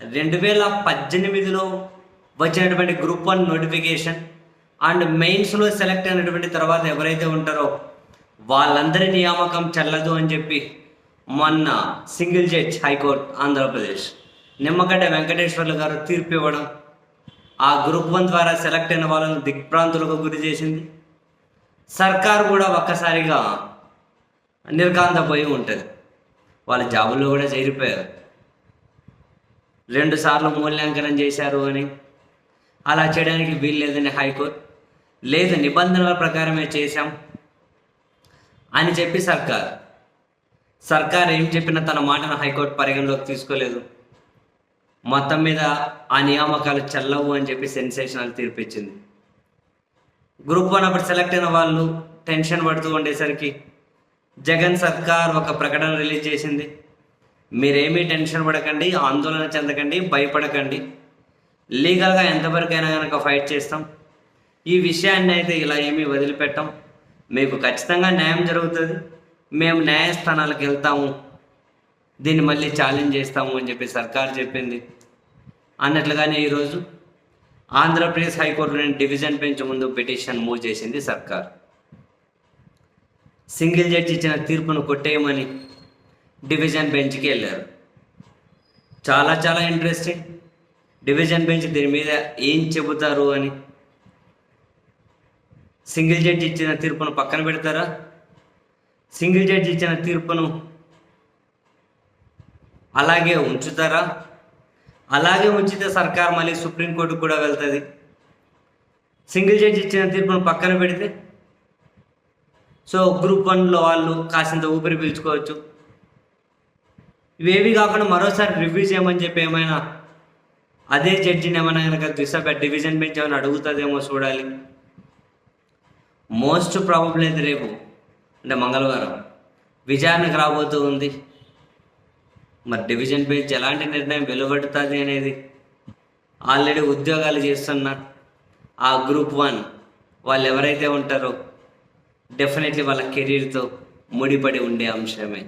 రెండు వేల పద్దెనిమిదిలో వచ్చినటువంటి గ్రూప్ వన్ నోటిఫికేషన్ అండ్ మెయిన్స్లో సెలెక్ట్ అయినటువంటి తర్వాత ఎవరైతే ఉంటారో వాళ్ళందరి నియామకం చెల్లదు అని చెప్పి మొన్న single judge high court Andhra Pradesh Nimmagadda Venkateswarlu garu తీర్పు ఇవ్వడం ఆ గ్రూప్ వన్ ద్వారా సెలెక్ట్ అయిన వాళ్ళను దిగ్భ్రాంతులకు గురి చేసింది. సర్కారు కూడా ఒక్కసారిగా నిర్కాంతపోయి ఉంటుంది. వాళ్ళ జాబుల్లో కూడా చేరిపోయారు. రెండు సార్లు మూల్యాంకనం చేశారు అని. అలా చేయడానికి వీలు లేదని హైకోర్టు. లేదు నిబంధనల ప్రకారమే చేశాం అని చెప్పి సర్కార్. సర్కార్ ఏం చెప్పినా తన మాటను హైకోర్టు పరిగణలోకి తీసుకోలేదు. మొత్తం మీద ఆ నియామకాలు చెల్లవు అని చెప్పి సెన్సేషనల్ తీర్పిచ్చింది. గ్రూప్ వన్ అప్పుడు సెలెక్ట్ అయిన వాళ్ళు టెన్షన్ పడుతూ ఉండేసరికి జగన్ సర్కార్ ఒక ప్రకటన రిలీజ్ చేసింది. మీరేమీ టెన్షన్ పడకండి ఆందోళన చెందకండి భయపడకండి. లీగల్గా ఎంతవరకైనా కనుక ఫైట్ చేస్తాం. ఈ విషయాన్ని అయితే ఇలా ఏమీ వదిలిపెట్టాం. మీకు ఖచ్చితంగా న్యాయం జరుగుతుంది. మేము న్యాయస్థానాలకు వెళ్తాము. దీన్ని మళ్ళీ ఛాలెంజ్ చేస్తాము అని చెప్పి సర్కార్ చెప్పింది. అన్నట్లుగానే ఈరోజు ఆంధ్రప్రదేశ్ హైకోర్టులోని డివిజన్ బెంచ్ ముందు పిటిషన్ మూవ్ చేసింది సర్కార్. సింగిల్ జడ్జి ఇచ్చిన తీర్పును కొట్టేయమని డివిజన్ బెంచ్కి వెళ్ళారు. చాలా చాలా ఇంట్రెస్టింగ్. డివిజన్ బెంచ్ దీని మీద ఏం చెబుతారు అని. సింగిల్ జడ్జి ఇచ్చిన తీర్పును పక్కన పెడతారా? సింగిల్ జడ్జి ఇచ్చిన తీర్పును అలాగే ఉంచుతారా? అలాగే ఉంచితే సర్కార్ మళ్ళీ సుప్రీంకోర్టుకు కూడా వెళ్తుంది. సింగిల్ జడ్జి ఇచ్చిన తీర్పును పక్కన పెడితే సో గ్రూప్ వన్లో వాళ్ళు కాసింత ఊపిరి పీల్చుకోవచ్చు. ఇవేవి కాకుండా మరోసారి రివ్యూ చేయమని చెప్పి ఏమైనా అదే జడ్జిని ఏమైనా కనుక దిశ డివిజన్ బెంచ్ ఏమైనా అడుగుతుందేమో చూడాలి. మోస్ట్ ప్రాబబుల్ అయితే రేపు అంటే మంగళవారం విచారణకు రాబోతూ ఉంది. మరి డివిజన్ బెంచ్ ఎలాంటి నిర్ణయం వెలువడుతుంది అనేది ఆల్రెడీ ఉద్యోగాలు చేస్తున్న ఆ గ్రూప్ వన్ వాళ్ళు ఎవరైతే ఉంటారో డెఫినెట్లీ వాళ్ళ కెరీర్తో ముడిపడి ఉండే అంశమే.